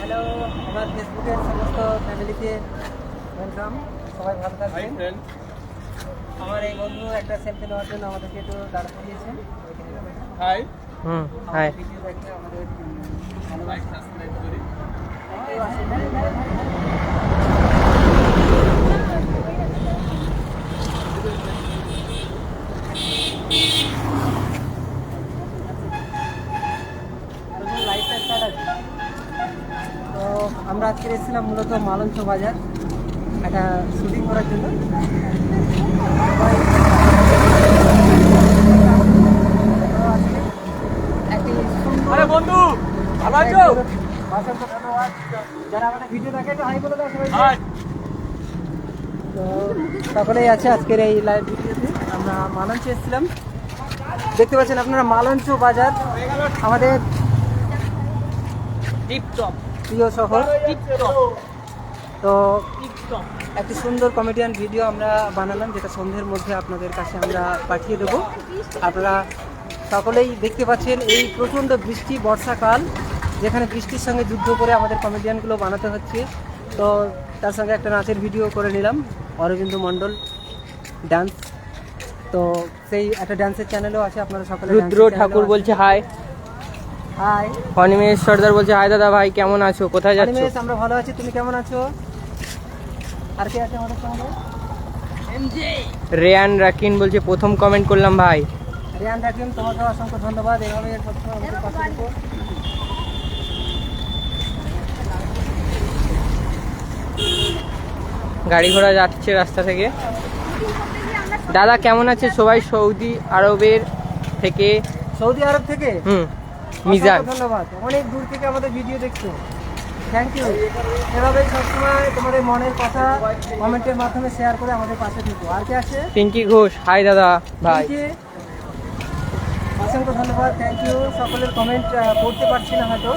Hello আমার ফেসবুকের সমস্ত ফ্যামিলিকে ওয়েলকাম সবাই ভালো থাকবেন। আমার এই বন্ধু একটা সেলফি নেওয়ার জন্য আমাদেরকে একটু দাঁড় করিয়েছেন। হাই হুম হাই ভিডিও দেখে আমাদের ভালো লাইক সাবস্ক্রাইব করি লাইফটা স্টার্ট আছে তো আমরা আজকে এসেছিলাম মূলত মালঞ্চ বাজার একটা শুটিং করার জন্য। বন্ধু ভালো আছো? অসংখ্য যারা আমাদের ভিডিও দেখে একটু হাই বলে দাও সবাই তো সকলেই আছে আজকের এই লাইভ ভিডিওতে। আমরা মালঞ্চ এসেছিলাম। দেখতে পাচ্ছেন আপনারা মালঞ্চ বাজার। আমাদের টিপটপ প্রিয় শহর তো একটি সুন্দর কমেডিয়ান ভিডিও আমরা বানালাম যেটা সন্ধ্যের মধ্যে আপনাদের কাছে আমরা পাঠিয়ে দেবো। আপনারা সকলেই দেখতে পাচ্ছেন এই প্রচণ্ড বৃষ্টি বর্ষাকাল যেখানে বৃষ্টির সঙ্গে যুদ্ধ করে আমাদের কমেডিয়ানগুলো বানাতে হচ্ছে। তো তার সঙ্গে একটা নাচের ভিডিও করে নিলাম অরবিন্দ মণ্ডল ডান্স তো সেই একটা ডান্সের চ্যানেলও আছে আপনারা সকলে রুদ্র ঠাকুর বলছে হাই হাই অনিমেষ সর্দার বলছে হাই দাদা ভাই কেমন আছো? কোথায় যাচ্ছো? অনিমেষ আমরা ভালো আছি তুমি কেমন আছো? আর কে আছে আমাদের সঙ্গে? রেয়ান রাকিন বলছে প্রথম কমেন্ট করলাম ভাই। রিয়ান রাকিম তোমাকে অসংখ্য ধন্যবাদ এভাবে সবসময় আমাদের পাশে থেকো গাড়ি ঘোড়া যাচ্ছে রাস্তা থেকে। দাদা কেমন আছে? সবাই সৌদি আরবের থেকে সৌদি আরব থেকে? হুম। মিজান। ধন্যবাদ। অনেক দূর থেকে আমাদের ভিডিও দেখছ। থ্যাংক ইউ এভাবে সবসময় তোমাদের মনের কথা কমেন্টের মাধ্যমে শেয়ার করে আমাদের পাশে থেকো। আর কে আছে? পিঙ্কি ঘোষ। হাই দাদা। ভাই অসংখ্য ধন্যবাদ। থ্যাংক ইউ সকলের কমেন্ট পড়তে পারছি না হয়তো।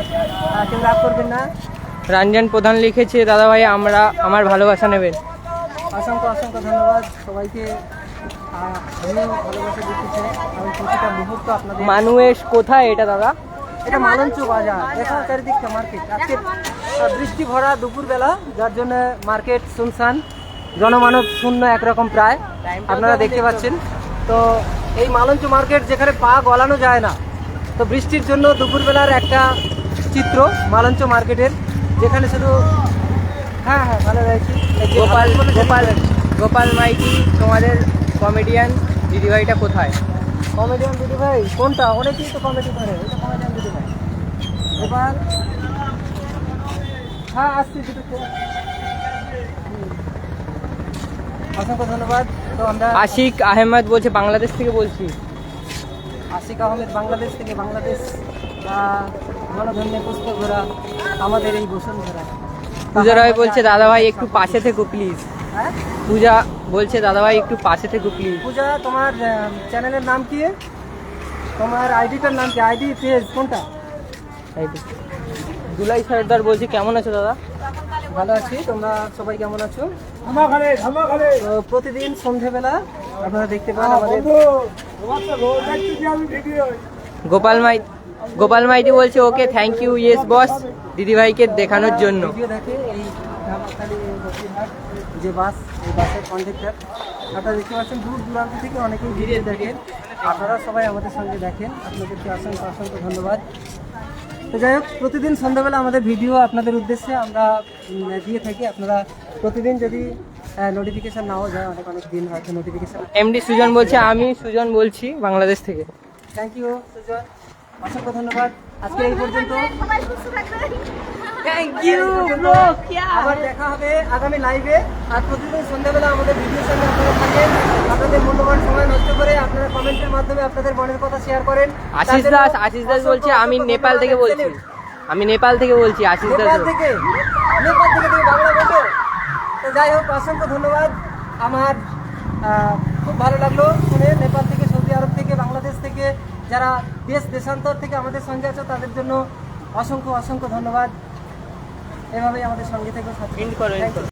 কেউ রাগ করবেন না। রঞ্জন প্রধান লিখেছে দাদা ভাই আমরা আমার ভালোবাসা নেবেন। অসংখ্য অসংখ্য ধন্যবাদ। সবাইকে মানুষ কোথায় এটা দাদা? এটা মালঞ্চ বাজার। দেখো চারিদিকটা মার্কেট আজকে বৃষ্টি ভরা দুপুরবেলা যার জন্য মার্কেট শুনশান জনমানব শূন্য একরকম প্রায় আপনারা দেখতে পাচ্ছেন। তো এই মালঞ্চ মার্কেট যেখানে পা গলানো যায় না তো বৃষ্টির জন্য দুপুরবেলার একটা চিত্র মালঞ্চ মার্কেটের যেখানে শুধু হ্যাঁ হ্যাঁ ভালো রয়েছে। গোপাল গোপাল গোপাল মাইতি তোমাদের কমেডিয়ান দিদিভাইটা কোথায়? কমেডিয়ান দিদি ভাই কোনটা? অনেকেই তো কমেডি করে। এটা কমেডিয়ান এবার হ্যাঁ আসছি অসংখ্য ধন্যবাদ। তো আমরা আশিক আহমেদ বলছে বাংলাদেশ থেকে বলছি। আশিক আহমেদ বাংলাদেশ থেকে বাংলাদেশ গণধন্য পুস্তক ঘোরা আমাদের এই বসুন্ধরা। পূজা রায় বলছে দাদা ভাই একটু পাশে থেকো প্লিজ। হ্যাঁ? পূজা বলছে দাদা ভাই একটু পাশে থেকো প্লিজ। পূজা তোমার চ্যানেলের নাম কি? তোমার আইডিটার নাম কি? আইডি পেজ কোনটা? দুলাই সর্দার বলছে কেমন আছো দাদা? ভালো আছি তোমরা সবাই কেমন আছো? তো প্রতিদিন সন্ধেবেলা আপনারা দেখতে পান আমাদের গোপাল মাই গোপাল মাইতি বলছে okay thank you yes boss দিদিভাইকে দেখানোর জন্য। এই যে বাস এই বাসের কন্ডাক্টর আপনারা দেখতে পাচ্ছেন দূর দূরান্ত থেকে অনেকেই ভিডিও দেখেন। আপনারা সবাই আমাদের সঙ্গে দেখেন। আপনাদেরকে অসংখ্য অসংখ্য ধন্যবাদ। তো যাই হোক প্রতিদিন সন্ধ্যাবেলা আমাদের ভিডিও আপনাদের উদ্দেশ্যে আমরা দিয়ে থাকি। আপনারা প্রতিদিন যদি নোটিফিকেশান নাও যায় অনেক অনেক দিন হয়তো নোটিফিকেশান এমডি সুজন বলছে আমি সুজন বলছি বাংলাদেশ থেকে। Thank you Sujan. অসংখ্য ধন্যবাদ। আজকে এই পর্যন্ত। থ্যাংক ইউ ব্রো আবার দেখা হবে আগামী লাইভে আর প্রতিদিন সন্ধ্যাবেলা আমাদের ভিডিওর সঙ্গে আপনারা থাকেন আপনাদের মূল্যবান সময় নষ্ট করে আপনারা কমেন্টের মাধ্যমে আপনাদের মনের কথা শেয়ার করেন। আশিস দাস আশিস দাস বলছে আমি নেপাল থেকে। বলছি। আমি নেপাল থেকে বলছি আশিস দাস নেপাল থেকে নেপাল থেকে তুমি বাংলা বলো তো যাই হোক অসংখ্য ধন্যবাদ। আমার খুব ভালো লাগল শুনে নেপাল থেকে সৌদি আরব থেকে বাংলাদেশ থেকে যারা দেশ দেশান্তর থেকে আমাদের সঙ্গে আছো তাদের জন্য অসংখ্য অসংখ্য ধন্যবাদ। এভাবেই আমাদের সঙ্গে থেকে